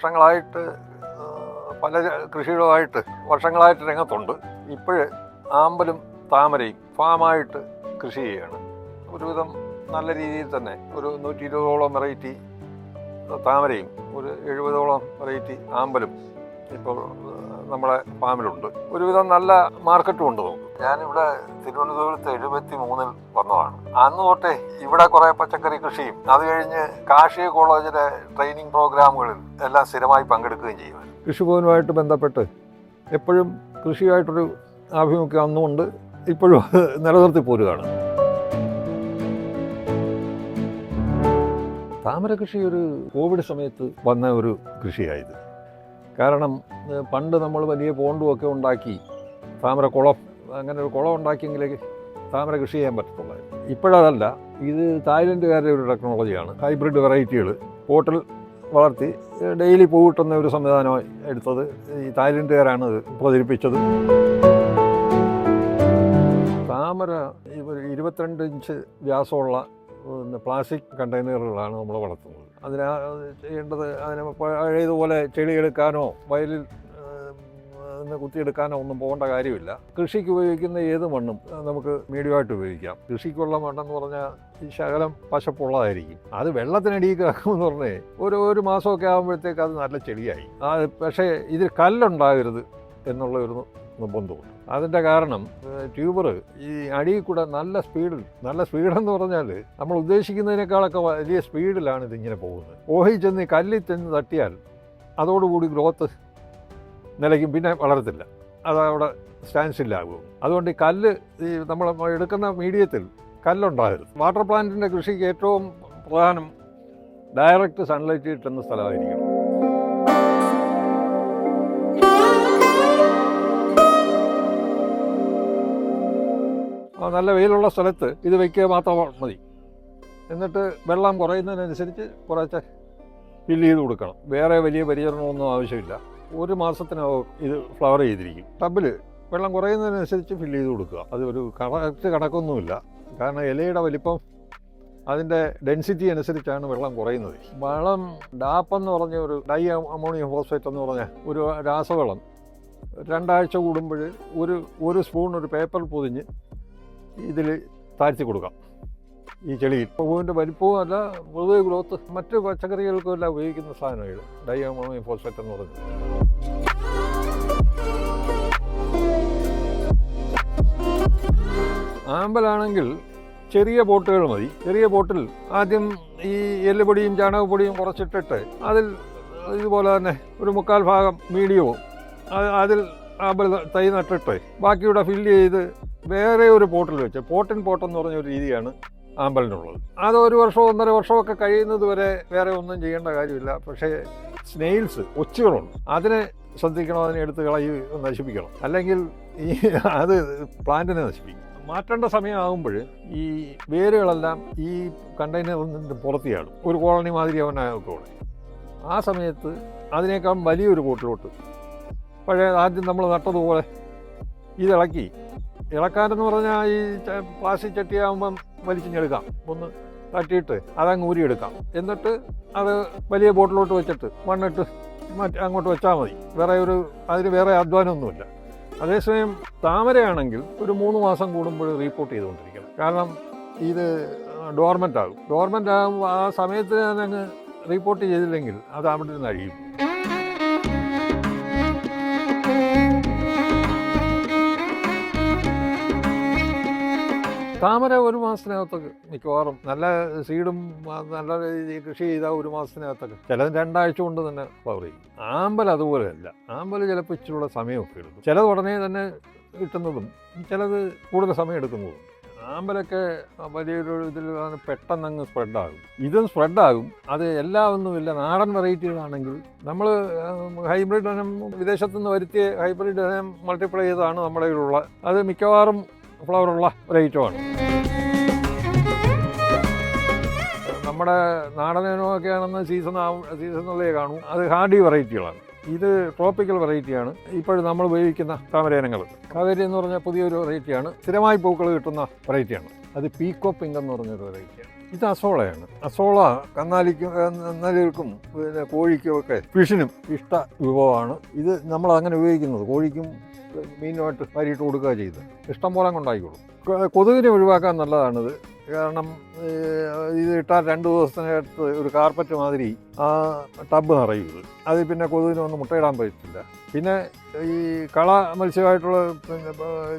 വർഷങ്ങളായിട്ട് പല കൃഷികളുമായിട്ട് വർഷങ്ങളായിട്ട് രംഗത്തുണ്ട്. ഇപ്പോഴ് ആമ്പലും താമരയും ഫാമായിട്ട് കൃഷി ചെയ്യുകയാണ് ഒരുവിധം നല്ല രീതിയിൽ തന്നെ ഒരു നൂറ്റി ഇരുപതോളം വെറൈറ്റി താമരയും ഒരു എഴുപതോളം വെറൈറ്റി ആമ്പലും ഇപ്പോൾ നമ്മളെ ഫാമിലുണ്ട്. ഒരുവിധം നല്ല മാർക്കറ്റും ഉണ്ട് നമുക്ക്. ഞാനിവിടെ തിരുവനന്തപുരത്ത് എഴുപത്തി മൂന്നിൽ വന്നതാണ്. അന്ന് തൊട്ടേ ഇവിടെ കുറേ പച്ചക്കറി കൃഷിയും അത് കഴിഞ്ഞ് കാർഷിക കോളേജിലെ ട്രെയിനിങ് പ്രോഗ്രാമുകളിൽ എല്ലാം സ്ഥിരമായി പങ്കെടുക്കുകയും ചെയ്യും കൃഷിഭവനുമായിട്ട് ബന്ധപ്പെട്ട് എപ്പോഴും കൃഷിയായിട്ടൊരു ആഭിമുഖ്യം അന്നുകൊണ്ട് ഇപ്പോഴും നിലനിർത്തി പോരുകയാണ്. താമര കൃഷി ഒരു കോവിഡ് സമയത്ത് വന്ന ഒരു കൃഷിയായത്. കാരണം പണ്ട് നമ്മൾ വലിയ പോണ്ടുമൊക്കെ ഉണ്ടാക്കി താമര കുളം അങ്ങനെ ഒരു കുളം ഉണ്ടാക്കിയെങ്കിലേ താമര കൃഷി ചെയ്യാൻ പറ്റത്തുള്ളായിരുന്നു ഇപ്പോഴതല്ല ഇത് തായ്ലൻഡുകാരുടെ ഒരു ടെക്നോളജിയാണ്. ഹൈബ്രിഡ് വെറൈറ്റികൾ പോട്ടിൽ വളർത്തി ഡെയിലി പൂ കിട്ടുന്ന ഒരു സംവിധാനമായി എടുത്തത് ഈ തായ്ലൻഡുകാരാണ് ഇത് പ്രചരിപ്പിച്ചത്. താമര ഒരു ഇരുപത്തിരണ്ട് ഇഞ്ച് വ്യാസമുള്ള പ്ലാസ്റ്റിക് കണ്ടെയ്നറുകളാണ് നമ്മൾ വളർത്തുന്നത്. അതിനാ ചെയ്യേണ്ടത് അതിന് പഴയതുപോലെ ചെടി എടുക്കാനോ വയലിൽ നിന്ന് കുത്തിയെടുക്കാനോ ഒന്നും പോകേണ്ട കാര്യമില്ല. കൃഷിക്ക് ഉപയോഗിക്കുന്ന ഏത് മണ്ണും നമുക്ക് മീഡിയമായിട്ട് ഉപയോഗിക്കാം. കൃഷിക്കുള്ള മണ്ണെന്ന് പറഞ്ഞാൽ ഈ ശകലം പശപ്പുള്ളതായിരിക്കും. അത് വെള്ളത്തിനടിയിൽ കിടക്കുമെന്ന് പറഞ്ഞേ ഒരു ഒരു മാസമൊക്കെ ആകുമ്പോഴത്തേക്ക് അത് നല്ല ചെടിയായി ആ പക്ഷേ ഇതിൽ കല്ലുണ്ടാകരുത് എന്നുള്ള ഒരു നിർബന്ധമുണ്ട്. അതിന്റെ കാരണം ട്യൂബർ ഈ അടിയിൽ കൂടെ നല്ല സ്പീഡിൽ നല്ല സ്പീഡെന്ന് പറഞ്ഞാൽ നമ്മൾ ഉദ്ദേശിക്കുന്നതിനേക്കാളൊക്കെ വലിയ സ്പീഡിലാണ് ഇതിങ്ങനെ പോകുന്നത്. ഓഹി ചെന്ന് കല്ലിൽ ചെന്ന് തട്ടിയാൽ അതോടുകൂടി ഗ്രോത്ത് നിലയ്ക്കും പിന്നെ വളരത്തില്ല. അത് അവിടെ സ്റ്റാൻസില്ലാകും അതുകൊണ്ട് ഈ കല്ല് ഈ നമ്മൾ എടുക്കുന്ന മീഡിയത്തിൽ കല്ലുണ്ടാകരുത്. വാട്ടർ പ്ലാന്റിന്റെ കൃഷിക്ക് ഏറ്റവും പ്രധാനം ഡയറക്റ്റ് സൺലൈറ്റ് കിട്ടുന്ന സ്ഥലമായിരിക്കും നല്ല വെയിലുള്ള സ്ഥലത്ത് ഇത് വയ്ക്കുക മാത്രം മതി. എന്നിട്ട് വെള്ളം കുറയുന്നതിനനുസരിച്ച് കുറച്ച് ഫില്ല് ചെയ്ത് കൊടുക്കണം. വേറെ വലിയ പരിചരണമൊന്നും ആവശ്യമില്ല. ഒരു മാസത്തിനകം ഇത് ഫ്ലവർ ചെയ്തിരിക്കും. ടബിൽ വെള്ളം കുറയുന്നതിനനുസരിച്ച് ഫില്ല് ചെയ്ത് കൊടുക്കുക. അത് ഒരു കറക്റ്റ് കണക്കൊന്നുമില്ല. കാരണം ഇലയുടെ വലിപ്പം അതിന്റെ ഡെൻസിറ്റി അനുസരിച്ചാണ് വെള്ളം കുറയുന്നത്. വളം ഡാപ്പ് എന്ന് പറഞ്ഞ ഒരു ഡൈ അമോണിയം ഫോസ്ഫേറ്റ് എന്ന് പറഞ്ഞ ഒരു രാസവളം രണ്ടാഴ്ച കൂടുമ്പോൾ ഒരു ഒരു സ്പൂൺ ഒരു പേപ്പർ പൊതിഞ്ഞ് ഇതിൽ താഴ്ത്തി കൊടുക്കാം. ഈ ചെളിയിൽ. പൂവിന്റെ വലിപ്പവും അല്ല പൊതുവെ ഗ്രോത്ത് മറ്റ് പച്ചക്കറികൾക്കും എല്ലാം ഉപയോഗിക്കുന്ന സാധനമാണ് ഡൈ അമോണിയം ഫോസ്ഫേറ്റ് എന്ന് പറയുന്നത് ആമ്പലാണെങ്കിൽ ചെറിയ ബോട്ടുകൾ മതി. ചെറിയ ബോട്ടിൽ ആദ്യം ഈ എല്ലുപൊടിയും ചാണകപ്പൊടിയും കുറച്ചിട്ടിട്ട് അതിൽ ഇതുപോലെ തന്നെ ഒരു മുക്കാൽ ഭാഗം മീഡിയവും അതിൽ ആമ്പൽ തൈ നട്ടിട്ട് ബാക്കിയുടെ ഫില്ല് ചെയ്ത് വേറെ ഒരു പോട്ടിൽ വെച്ച് പോട്ടിൻ പോട്ടെന്ന് പറഞ്ഞ ഒരു രീതിയാണ് ആമ്പലിനുള്ളത്. അത് ഒരു വർഷമോ ഒന്നര വർഷമൊക്കെ കഴിയുന്നത് വരെ വേറെ ഒന്നും ചെയ്യേണ്ട കാര്യമില്ല. പക്ഷേ സ്നെയിൽസ് ഒച്ചുകളുണ്ട് അതിനെ ശ്രദ്ധിക്കണം അതിനെ എടുത്ത് കളയി നശിപ്പിക്കണം. അല്ലെങ്കിൽ ഈ അത് പ്ലാന്റിനെ നശിപ്പിക്കും. മാറ്റേണ്ട സമയമാകുമ്പോൾ ഈ വേരുകളെല്ലാം ഈ കണ്ടെയ്നറിന്റെ പുറത്തിയാടും. ഒരു കോളനി മാതിരി അവനാകത്തോടെ ആ സമയത്ത് അതിനേക്കാൾ വലിയൊരു കൂട്ടിലോട്ട് പഴയ ആദ്യം നമ്മൾ നട്ടതുപോലെ ഇതിളക്കി. ഇളക്കാനെന്ന് പറഞ്ഞാൽ ഈ പ്ലാസ്റ്റിക് ചട്ടിയാകുമ്പം വലിച്ചിഞ്ഞെടുക്കാം ഒന്ന് തട്ടിയിട്ട് അതങ്ങ് ഊരിയെടുക്കാം. എന്നിട്ട് അത് വലിയ ബോട്ടിലോട്ട് വെച്ചിട്ട് മണ്ണിട്ട് മറ്റ് അങ്ങോട്ട് വെച്ചാൽ മതി. വേറെ ഒരു അതിന് വേറെ അധ്വാനമൊന്നുമില്ല. അതേസമയം താമരയാണെങ്കിൽ ഒരു മൂന്ന് മാസം കൂടുമ്പോൾ റീപ്പോർട്ട് ചെയ്തുകൊണ്ടിരിക്കണം. കാരണം ഇത് ഡോർമെന്റ് ആകും. ഡോർമെന്റ് ആകുമ്പോൾ ആ സമയത്ത് അങ്ങ് റിപ്പോർട്ട് ചെയ്തില്ലെങ്കിൽ അത് അവിടെ നിന്ന് അഴിയും. താമര ഒരു മാസത്തിനകത്തൊക്കെ മിക്കവാറും നല്ല സീഡും നല്ല രീതിയിൽ കൃഷി ചെയ്താൽ ഒരു മാസത്തിനകത്തൊക്കെ ചിലത് രണ്ടാഴ്ച കൊണ്ട് തന്നെ ഫ്ലവർ ചെയ്യും. ആമ്പൽ അതുപോലെയല്ല. ആമ്പൽ ചിലപ്പോൾ ഇച്ചിരിയുള്ള സമയമൊക്കെ എടുക്കും. ചിലത് ഉടനെ തന്നെ കിട്ടുന്നതും ചിലത് കൂടുതൽ സമയം എടുക്കുന്നതും ആമ്പലൊക്കെ വലിയൊരു ഇതിൽ പെട്ടെന്ന് അങ്ങ് സ്പ്രെഡാകും ഇതും സ്പ്രെഡാകും അത് എല്ലാം ഒന്നുമില്ല നാടൻ വെറൈറ്റികളാണെങ്കിൽ നമ്മൾ ഹൈബ്രിഡ് ഇനം വിദേശത്തുനിന്ന് വരുത്തിയ ഹൈബ്രിഡ് ഇനം മൾട്ടിപ്ലൈ ചെയ്തതാണ് നമ്മുടെ കയ്യിലുള്ള അത് മിക്കവാറും ഫ്ലവറുള്ള ഒരു ഐറ്റമാണ് നമ്മുടെ നാടൻ ഇനമൊക്കെ ആണെന്ന് സീസൺ ആവും സീസണുള്ളേ കാണും. അത് ഹാർഡി വെറൈറ്റികളാണ് ഇത് ട്രോപ്പിക്കൽ വെറൈറ്റിയാണ് ഇപ്പോഴും നമ്മൾ ഉപയോഗിക്കുന്ന താമരേനങ്ങൾ കാവേരി എന്ന് പറഞ്ഞ പുതിയൊരു വെറൈറ്റിയാണ് സ്ഥിരമായി പൂക്കൾ കിട്ടുന്ന വെറൈറ്റിയാണ് അത് പീക്കോ പിങ്ക് എന്ന് പറഞ്ഞൊരു വെറൈറ്റിയാണ് ഇത് അസോളയാണ്. അസോള കന്നാലിക്കും കന്നാലികൾക്കും പിന്നെ കോഴിക്കും ഒക്കെ ഫിഷിനും ഇഷ്ട വിഭവമാണ്. ഇത് നമ്മൾ അങ്ങനെ ഉപയോഗിക്കുന്നത്. കോഴിക്കും മീനുമായിട്ട് വാരിയിട്ട് കൊടുക്കുക ചെയ്ത് ഇഷ്ടം പോലെ കൊണ്ടായിക്കോളും കൊതുകിനെ ഒഴിവാക്കാൻ നല്ലതാണിത്. കാരണം ഇത് ഇട്ടാൽ രണ്ട് ദിവസത്തിനകത്ത് ഒരു കാർപ്പറ്റ് മാതിരി ആ ടബ് നിറയുന്നത് അത് പിന്നെ കൊതുകിനൊന്നും മുട്ടയിടാൻ പറ്റില്ല. പിന്നെ ഈ കള മത്സ്യമായിട്ടുള്ള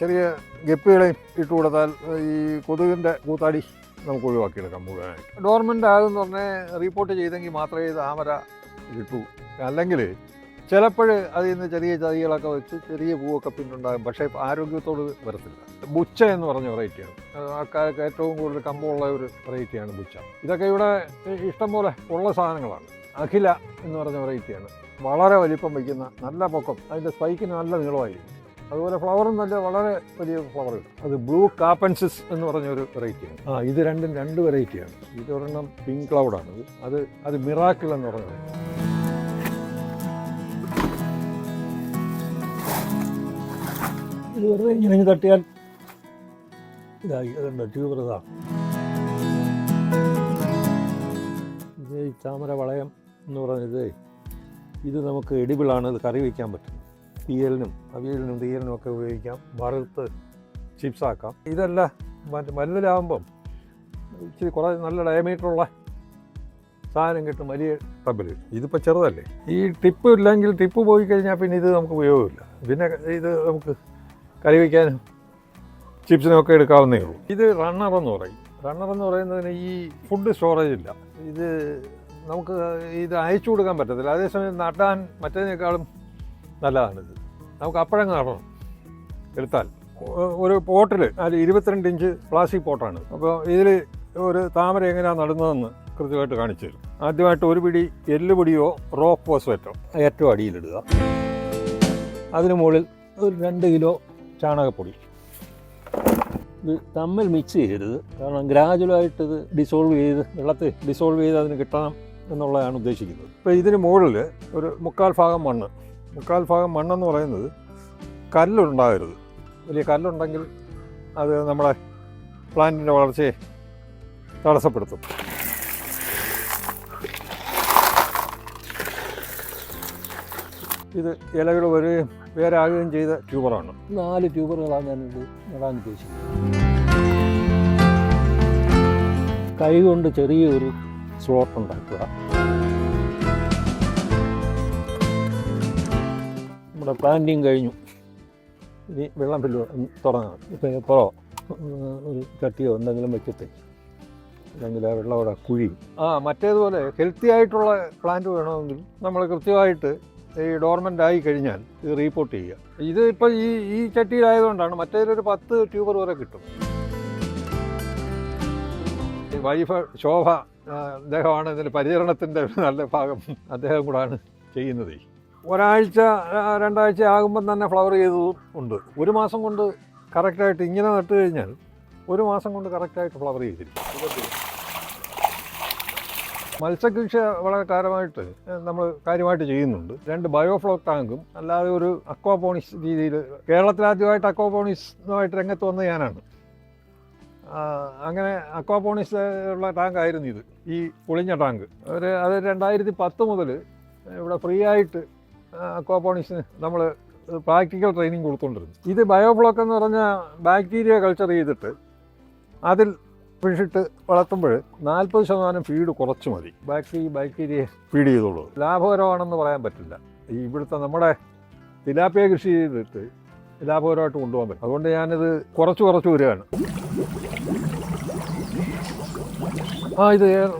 ചെറിയ ഗപ്പികളെയും ഇട്ട് കൊടുത്താൽ ഈ കൊതുകിന്റെ കൂത്താടി നമുക്ക് ഒഴിവാക്കിയെടുക്കാം മുഴുവനായിട്ട്. ഡോർമെന്റ് ആകുമെന്ന് പറഞ്ഞാൽ റിപ്പോർട്ട് ചെയ്തെങ്കിൽ മാത്രമേ താമര കിട്ടൂ അല്ലെങ്കിൽ ചിലപ്പോൾ അതിൽ നിന്ന് ചെറിയ ചതികളൊക്കെ വെച്ച് ചെറിയ പൂവൊക്കെ പിന്നുണ്ടാകും. പക്ഷേ ആരോഗ്യത്തോട് വരത്തില്ല. ബുച്ച എന്ന് പറഞ്ഞ വെറൈറ്റിയാണ് ആൾക്കാർക്ക് ഏറ്റവും കൂടുതൽ കമ്പമുള്ള ഒരു വെറൈറ്റിയാണ് ബുച്ച. ഇതൊക്കെ ഇവിടെ ഇഷ്ടംപോലെ ഉള്ള സാധനങ്ങളാണ്. അഖില എന്ന് പറഞ്ഞ വെറൈറ്റിയാണ് വളരെ വലിപ്പം വയ്ക്കുന്ന നല്ല പൊക്കം. അതിന്റെ സ്പൈക്കിന് നല്ല നീളമായിരിക്കും. അതുപോലെ ഫ്ലവറും നല്ല വളരെ വലിയ ഫ്ലവർ അത് ബ്ലൂ കാപ്പൻസിസ് എന്ന് പറഞ്ഞ ഒരു വെറൈറ്റിയാണ് ആ ഇത് രണ്ടും രണ്ട് വെറൈറ്റിയാണ് ഇതൊരെണ്ണം പിങ്ക് ക്ലൗഡാണ് അത് അത് മിറാക്കിൾ എന്ന് പറഞ്ഞത് വെറുതെ ഇങ്ങനെ ഇങ്ങ് തട്ടിയാൽ ഇതായി. അതുണ്ട് ഇത്. ഈ താമര വളയം എന്ന് പറഞ്ഞത് ഇത് നമുക്ക് എഡിബിളാണ് ഇത് കറി വയ്ക്കാൻ പറ്റും. തീയലിനും അവിയലിനും തീയലിനും ഒക്കെ ഉപയോഗിക്കാം. വറുത്ത് ചിപ്സാക്കാം ഇതല്ല മറ്റേ വലുതിലാവുമ്പം ഇച്ചിരി കുറേ നല്ല ഡയമീറ്ററുള്ള സാധനം കിട്ടും വലിയ ടബിൽ ഇതിപ്പോൾ ചെറുതല്ലേ? ഈ ടിപ്പ് ഇല്ലെങ്കിൽ ടിപ്പ് പോയി കഴിഞ്ഞാൽ പിന്നെ ഇത് നമുക്ക് ഉപയോഗമില്ല. പിന്നെ ഇത് നമുക്ക് കറി വയ്ക്കാനും ചിപ്സിനും ഒക്കെ എടുക്കാവുന്നേ ഉള്ളൂ. ഇത് റണ്ണർ എന്ന് പറയും. റണ്ണർ എന്ന് പറയുന്നതിന് ഈ ഫുഡ് സ്റ്റോറേജ് ഇല്ല. ഇത് നമുക്ക് ഇത് അയച്ചു കൊടുക്കാൻ പറ്റത്തില്ല. അതേസമയം നട്ടാൻ മറ്റേതിനേക്കാളും നല്ലതാണിത്. നമുക്ക് അപ്പോഴങ്ങ് നടണം. എടുത്താൽ. ഒരു പോട്ടിൽ അതിൽ ഇരുപത്തിരണ്ട് ഇഞ്ച് പ്ലാസ്റ്റിക് പോട്ടാണ്. അപ്പോൾ ഇതിൽ ഒരു താമര എങ്ങനെയാണ് നടുന്നതെന്ന് കൃത്യമായിട്ട് കാണിച്ചു തരും. ആദ്യമായിട്ട് ഒരു പിടി എല്ലുപൊടിയോ റോക്ക് ഫോസ്ഫേറ്റോ ഏറ്റവും അടിയിലിടുക അതിന് മുകളിൽ ഒരു രണ്ട് കിലോ ചാണകപ്പൊടി. ഇത് തമ്മിൽ മിക്സ് ചെയ്യരുത്. കാരണം ഗ്രാജുവലായിട്ട് ഇത് ഡിസോൾവ് ചെയ്ത് വെള്ളത്തിൽ ഡിസോൾവ് ചെയ്ത് അതിന് കിട്ടണം എന്നുള്ളതാണ് ഉദ്ദേശിക്കുന്നത്. ഇപ്പോൾ ഇതിന് മുകളിൽ ഒരു മുക്കാൽ ഭാഗം മണ്ണ്. മുക്കാൽ ഭാഗം മണ്ണെന്ന് പറയുന്നത് കല്ലുണ്ടാകരുത്. വലിയ കല്ലുണ്ടെങ്കിൽ അത് നമ്മുടെ പ്ലാന്റിന്റെ വളർച്ചയെ തടസ്സപ്പെടുത്തും. ഇത് ഇലകൾ വരികയും വേരാകുകയും ചെയ്ത ട്യൂബറാണ്. നാല് ട്യൂബറുകളാണ് ഞാൻ ഞാനിത് നടാൻ ഉദ്ദേശിക്കുന്നത്. കൈ കൊണ്ട് ചെറിയൊരു സ്ലോട്ട് ഉണ്ടാക്കുക. നമ്മുടെ പ്ലാന്റിങ് കഴിഞ്ഞു. ഇനി വെള്ളം ഫില്ല് തുടങ്ങാം. പേപ്പറോ ഒരു ചട്ടിയോ എന്തെങ്കിലും വെച്ചിട്ട് അല്ലെങ്കിൽ ആ വെള്ളം അവിടെ കുഴിയും. ആ മറ്റേതുപോലെ ഹെൽത്തി ആയിട്ടുള്ള പ്ലാന്റ് വേണമെങ്കിൽ നമ്മൾ കൃത്യമായിട്ട് ഈ ഡോർമെന്റ് ആയി കഴിഞ്ഞാൽ ഇത് റീപ്പോർട്ട് ചെയ്യുക. ഇത് ഇപ്പോൾ ഈ ഈ ചട്ടിയിലായതുകൊണ്ടാണ് മറ്റേതൊരു പത്ത് ട്യൂബർ വരെ കിട്ടും. വൈഫ് ശോഭ അദ്ദേഹമാണ് ഇതിന്റെ പരിചരണത്തിന്റെ നല്ല ഭാഗം അദ്ദേഹം കൂടാണ് ചെയ്യുന്നത്. ഒരാഴ്ച രണ്ടാഴ്ച ആകുമ്പം തന്നെ ഫ്ലവർ ചെയ്തതും ഉണ്ട്. ഒരു മാസം കൊണ്ട് കറക്റ്റായിട്ട് ഇങ്ങനെ നട്ട് കഴിഞ്ഞാൽ ഒരു മാസം കൊണ്ട് കറക്റ്റായിട്ട് ഫ്ലവർ ചെയ്തിരിക്കും. മത്സ്യകൃഷി വളരെ കാര്യമായിട്ട് നമ്മൾ കാര്യമായിട്ട് ചെയ്യുന്നുണ്ട്. രണ്ട് ബയോഫ്ലോ ടാങ്കും അല്ലാതെ ഒരു അക്വാപോണിക്സ് രീതിയിൽ കേരളത്തിൽ ആദ്യമായിട്ട് അക്വാപോണിക്സുമായിട്ട് രംഗത്ത് വന്ന ഞാനാണ്. അങ്ങനെ അക്വാപോണിക്സ് ഉള്ള ടാങ്ക് ആയിരുന്നു ഇത് ഈ പൊളിഞ്ഞ ടാങ്ക്. ഒരു അത് രണ്ടായിരത്തി പത്ത് മുതൽ ഇവിടെ ഫ്രീ ആയിട്ട് അക്വാപോണിക്സിന് നമ്മൾ പ്രാക്ടിക്കൽ ട്രെയിനിങ് കൊടുത്തുകൊണ്ടിരുന്നു ഇത് ബയോഫ്ലോക്ക് എന്ന് പറഞ്ഞാൽ ബാക്ടീരിയ കൾച്ചർ ചെയ്തിട്ട് അതിൽ ഫിഷിട്ട് വളർത്തുമ്പോൾ നാൽപ്പത് ശതമാനം ഫീഡ് കുറച്ച് മതി. ബാക്കി ബാക്ടീരിയ. ഫീഡ് ചെയ്തോളൂ. ലാഭകരമാണെന്ന് പറയാൻ പറ്റില്ല. ഈ ഇവിടുത്തെ നമ്മുടെ തിലാപ്പിയ കൃഷി ചെയ്തിട്ട് ലാഭകരമായിട്ട് കൊണ്ടുപോകാൻ പറ്റും. അതുകൊണ്ട് ഞാനിത് കുറച്ച് കുറച്ച് വരികയാണ്. ആ ഇത് എയർ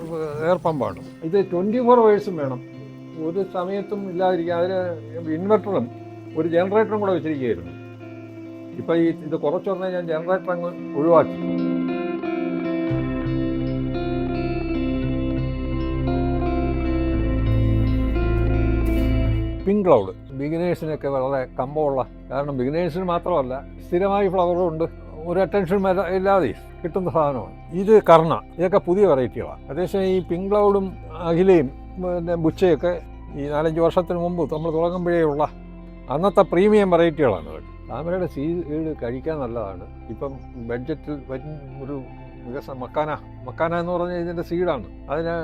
എയർ പമ്പാണ്. ഇത് ട്വന്റി ഫോർ അവേഴ്സും വേണം. ഒരു സമയത്തും ഇല്ലാതിരിക്കുക അതിന് ഇൻവെർട്ടറും ഒരു ജനറേറ്ററും കൂടെ വെച്ചിരിക്കുകയായിരുന്നു. ഇപ്പം ഈ ഇത് കുറച്ച് വന്നാൽ ഞാൻ ജനറേറ്റർ അങ്ങ് ഒഴിവാക്കി. Pink cloud. ബിഗിനേഴ്സിനൊക്കെ വളരെ കമ്പമുള്ള കാരണം ബിഗിനേഴ്സിന് മാത്രമല്ല സ്ഥിരമായി ഫ്ലവറും ഉണ്ട് ഒരു അറ്റൻഷൻ ഇല്ലാതെ കിട്ടുന്ന സാധനമാണ്. ഇത് കർണ. ഇതൊക്കെ പുതിയ വെറൈറ്റികളാണ് അതേസമയം ഈ പിങ്ക് ക്ലൗഡും അഖിലയും പിന്നെ ബുച്ചയൊക്കെ ഈ നാലഞ്ച് വർഷത്തിന് മുമ്പ് നമ്മൾ തുടങ്ങുമ്പോഴേ ഉള്ള അന്നത്തെ പ്രീമിയം വെറൈറ്റികളാണ് താമരയുടെ സീഡ് കഴിക്കാൻ നല്ലതാണ്. ഇപ്പം ബഡ്ജറ്റിൽ ഒരു വികസനം മക്കാന മക്കാന എന്ന് പറഞ്ഞാൽ ഇതിന്റെ സീഡാണ് അതിന്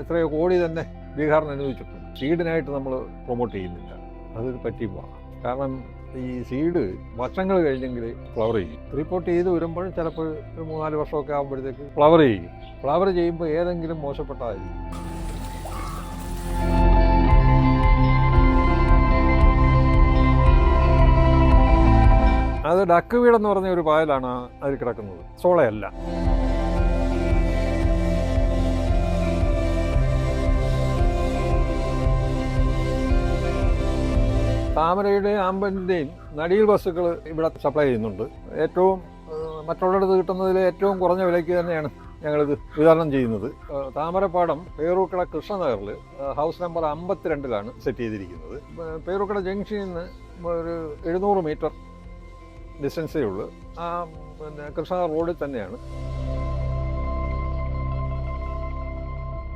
എത്രയോ കോടി തന്നെ ബീഹാറിന് അനുവദിച്ചിട്ടുണ്ട്. സീഡിനായിട്ട് നമ്മൾ പ്രൊമോട്ട് ചെയ്യുന്നില്ല. അതൊരു പറ്റിപ്പോവാണ് കാരണം ഈ സീഡ് വർഷങ്ങൾ കഴിഞ്ഞെങ്കിൽ ഫ്ലവർ ചെയ്യും. റിപ്പോർട്ട് ചെയ്ത് വരുമ്പോൾ ചിലപ്പോൾ ഒരു മൂന്നാൽ വർഷമൊക്കെ ആകുമ്പോഴത്തേക്ക് ഫ്ലവർ ചെയ്യും. ഫ്ലവർ ചെയ്യുമ്പോൾ ഏതെങ്കിലും മോശപ്പെട്ടതായിരിക്കും അത് ഡക്ക് വീടെന്ന് പറഞ്ഞ ഒരു പായലാണ് അതിൽ കിടക്കുന്നത്. സോളയല്ല. താമരയുടെയും ആമ്പലിന്റെയും നടിയിൽ വസ്തുക്കൾ ഇവിടെ സപ്ലൈ ചെയ്യുന്നുണ്ട്. ഏറ്റവും മറ്റുള്ളിടത്ത് കിട്ടുന്നതിൽ ഏറ്റവും കുറഞ്ഞ വിലയ്ക്ക് തന്നെയാണ് ഞങ്ങളിത് വിതരണം ചെയ്യുന്നത്. താമരപ്പാടം പേറൂക്കട കൃഷ്ണനഗറിൽ ഹൗസ് നമ്പർ അമ്പത്തിരണ്ടിലാണ് സെറ്റ് ചെയ്തിരിക്കുന്നത്. പേറൂക്കട ജംഗ്ഷനിൽ നിന്ന് ഒരു എഴുന്നൂറ് മീറ്റർ ഡിസ്റ്റൻസേ ഉള്ളൂ. ആ പിന്നെ കൃഷ്ണ റോഡിൽ തന്നെയാണ്.